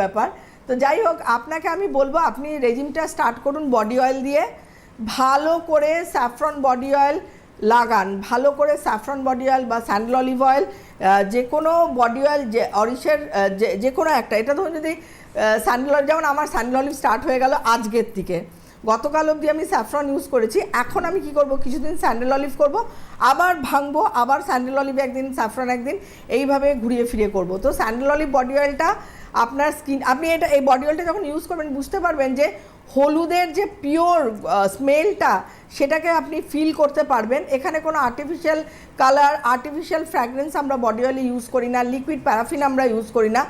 ব্যাপার। তো যাই হোক, আপনাকে আমি বলব, আপনি রেজিমটা স্টার্ট করুন বডি অয়েল দিয়ে। ভালো করে স্যাফ্রন বডি অয়েল লাগান। ভালো করে স্যাফ্রন বডি অয়েল বা স্যান্ডল অলিভ অয়েল যে কোনো বডি অয়েল যে অরিশের যে কোনো একটা। এটা ধরুন যদি স্যান্ডল যেমন আমার স্যান্ডল অলিভ স্টার্ট হয়ে গেল আজকের থেকে গতকাল অবধি আমি স্যাফরন ইউজ করেছি। এখন আমি কি করব? কিছুদিন স্যান্ডেল অলিভ করব। আবার ভাঙবো, আবার স্যান্ডেল অলিভ একদিন, স্যাফরন একদিন, এইভাবে ঘুরিয়ে ফিরিয়ে করব। তো স্যান্ডেল অলিভ বডি অয়েলটা আপনার স্কিন আপনি এটা, এই বডি অয়েলটা যখন ইউজ করবেন, বুঝতে পারবেন যে হলুদের যে পিওর স্মেলটা সেটাকে আপনি ফিল করতে পারবেন। এখানে কোনো আর্টিফিশিয়াল কালার আর্টিফিশিয়াল ফ্র্যাগরেন্স আমরা বডি অয়েলে ইউজ করি না লিকুইড প্যারাফিন আমরা ইউজ করি না।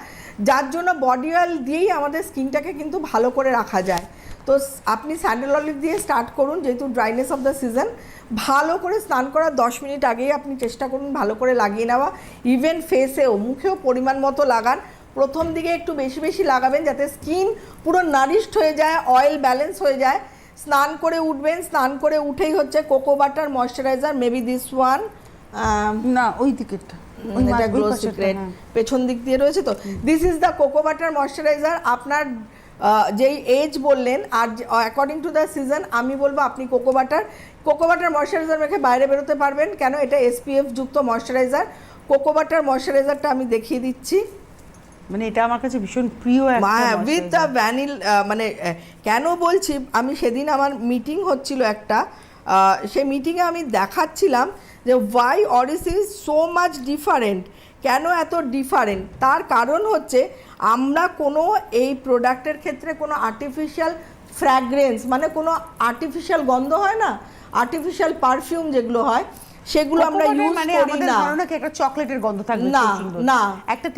যার জন্য বডি অয়েল দিয়েই আমাদের স্কিনটাকে কিন্তু ভালো করে রাখা যায়। তো আপনি স্যান্ডেল অলিভ দিয়ে স্টার্ট করুন যেহেতু ড্রাইনেস অফ দ্য সিজন ভালো করে স্নান করার দশ মিনিট আগেই আপনি চেষ্টা করুন ভালো করে লাগিয়ে নেওয়া। ইভেন ফেসেও মুখেও পরিমাণ মতো লাগান। প্রথম দিকে একটু বেশি বেশি লাগাবেন যাতে স্কিন পুরো নারিশড হয়ে যায় অয়েল ব্যালেন্স হয়ে যায়। স্নান করে উঠবেন স্নান করে উঠেই হচ্ছে cocoa butter moisturizer maybe this one না ওই দিকেরটা। ওই এটা গ্লো সিক্রেট হ্যাঁ। পেছন দিক দিয়ে রয়েছে তো। This is the cocoa butter moisturizer আপনার যেই এজ বললেন আর অ্যাকর্ডিং টু দ্য সিজন আমি বলব আপনি cocoa butter cocoa butter moisturizer মেখে বাইরে বেরোতে পারবেন কেন এটা এসপিএফ যুক্ত ময়শ্চারাইজার কোকো বাটার ময়শ্চারাইজারটা আমি দেখিয়ে দিচ্ছি। মানে এটা আমার কাছে ভীষণ প্রিয় উইথ দ্য ভ্যানিল মানে কেন বলছি আমি সেদিন আমার মিটিং হচ্ছিল একটা সেই মিটিংয়ে আমি দেখাচ্ছিলাম যে why Aries is so much different কেন এত ডিফারেন্ট তার কারণ হচ্ছে আমরা কোনো এই প্রোডাক্টের ক্ষেত্রে কোনো আর্টিফিশিয়াল ফ্র্যাগরেন্স মানে কোনো আর্টিফিশিয়াল গন্ধ হয় না? আর্টিফিশিয়াল পারফিউম যেগুলো হয় সেগুলো আমরা ইউজ করি মানে করি আমাদের না। ধারণা কি একটা চকলেটের গন্ধ থাকবে না, না। একটা